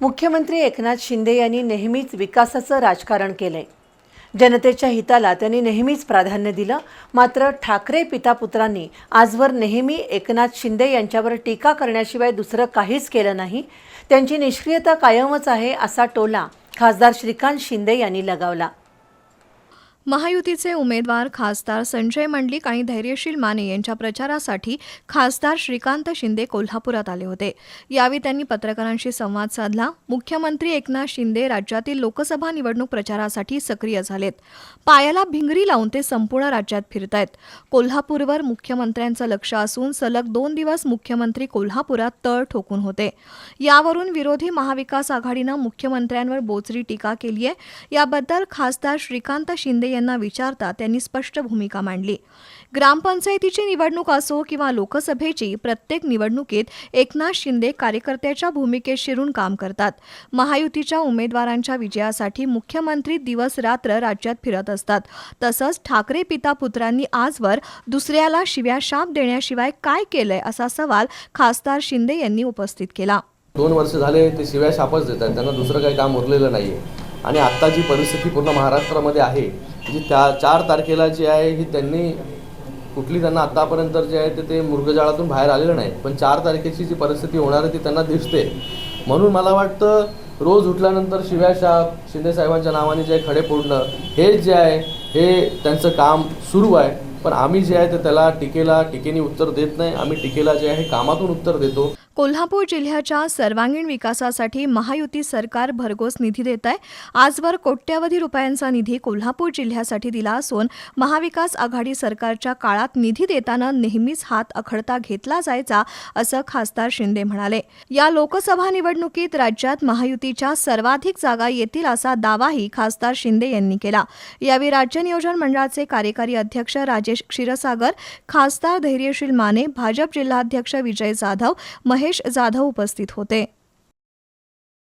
मुख्यमंत्री एकनाथ शिंदे यांनी नेहमीच विकासाचं राजकारण केलंय. जनतेच्या हिताला त्यांनी नेहमीच प्राधान्य दिलं मात्र ठाकरे पितापुत्रांनी आजवर नेहमी एकनाथ शिंदे यांच्यावर टीका करण्याशिवाय दुसरं काहीच केलं नाही. त्यांची निष्क्रियता कायमच आहे असा टोला खासदार श्रीकांत शिंदे यांनी लगावला. महायुतीचे उमेदवार खासदार संजय मंडलिक आणि धैर्यशील माने यांच्या प्रचारासाठी खासदार श्रीकांत शिंदे कोल्हापुरात आले होते. यावेळी त्यांनी पत्रकारांशी संवाद साधला. मुख्यमंत्री एकनाथ शिंदे राज्यातील लोकसभा निवडणूक प्रचारासाठी सक्रिय झालेत. पायाला भिंगरी लावून ते संपूर्ण राज्यात फिरतायत. कोल्हापूरवर मुख्यमंत्र्यांचं लक्ष असून सलग दोन दिवस मुख्यमंत्री कोल्हापुरात तळ ठोकून होते. यावरून विरोधी महाविकास आघाडीनं मुख्यमंत्र्यांवर बोचरी टीका केली आहे याबद्दल खासदार श्रीकांत शिंदे यांना विचारता त्यांनी स्पष्ट भूमिका मांडली. ग्रामपंचायतीची निवडणूक असो किंवा लोकसभेची प्रत्येक निवडणुकीत एकनाथ शिंदे कार्यकर्त्याच्या भूमिकेत शिरून काम करतात. महायुतीच्या उमेदवारांच्या विजयासाठी मुख्यमंत्री दिवस रात्र राज्यात फिरत असतात. तसंच ठाकरे पिता पुत्रांनी आजवर दुसऱ्याला शिव्या शाप देण्याशिवाय काय केलंय असा सवाल खासदार शिंदे यांनी उपस्थित केला. दोन वर्ष झाले ते शिव्या शापच देतात. त्यांना दुसरं काही काम उरलेलं नाहीये. आणि आत्ता जी परिस्थिती पूर्ण महाराष्ट्रामध्ये आहे जी त्या चार तारखेला जी आहे ही त्यांनी कुठली त्यांना आत्तापर्यंत जे आहे ते ते मृगजाळातून बाहेर आलेलं नाही. पण चार तारखेची जी परिस्थिती होणार आहे ती त्यांना दिसते. म्हणून मला वाटतं रोज उठल्यानंतर शिव्या शाप शिंदेसाहेबांच्या नावाने जे खडे फोडणं हे जे आहे हे त्यांचं काम सुरू आहे. पण आम्ही जे आहे ते त्याला टीकेला टीकेने उत्तर देत नाही. आम्ही टीकेला जे आहे कामातून उत्तर देतो. कोल्हापूर जिल्ह्याच्या सर्वांगीण विकासासाठी महायुती सरकार भरघोस निधी देत आहे. आजवर कोट्यवधी रुपयांचा निधी कोल्हापूर जिल्ह्यासाठी दिला असून महाविकास आघाडी सरकारच्या काळात निधी देताना नेहमीच हात अखडता घेतला जायचा असं खासदार शिंदे म्हणाले. या लोकसभा निवडणुकीत राज्यात महायुतीच्या सर्वाधिक जागा येतील असा दावाही खासदार शिंदे यांनी केला. यावेळी राज्य नियोजन मंडळाचे कार्यकारी अध्यक्ष राजेश क्षीरसागर खासदार धैर्यशील माने भाजप जिल्हाध्यक्ष विजय जाधव महेश जाधव उपस्थित होते.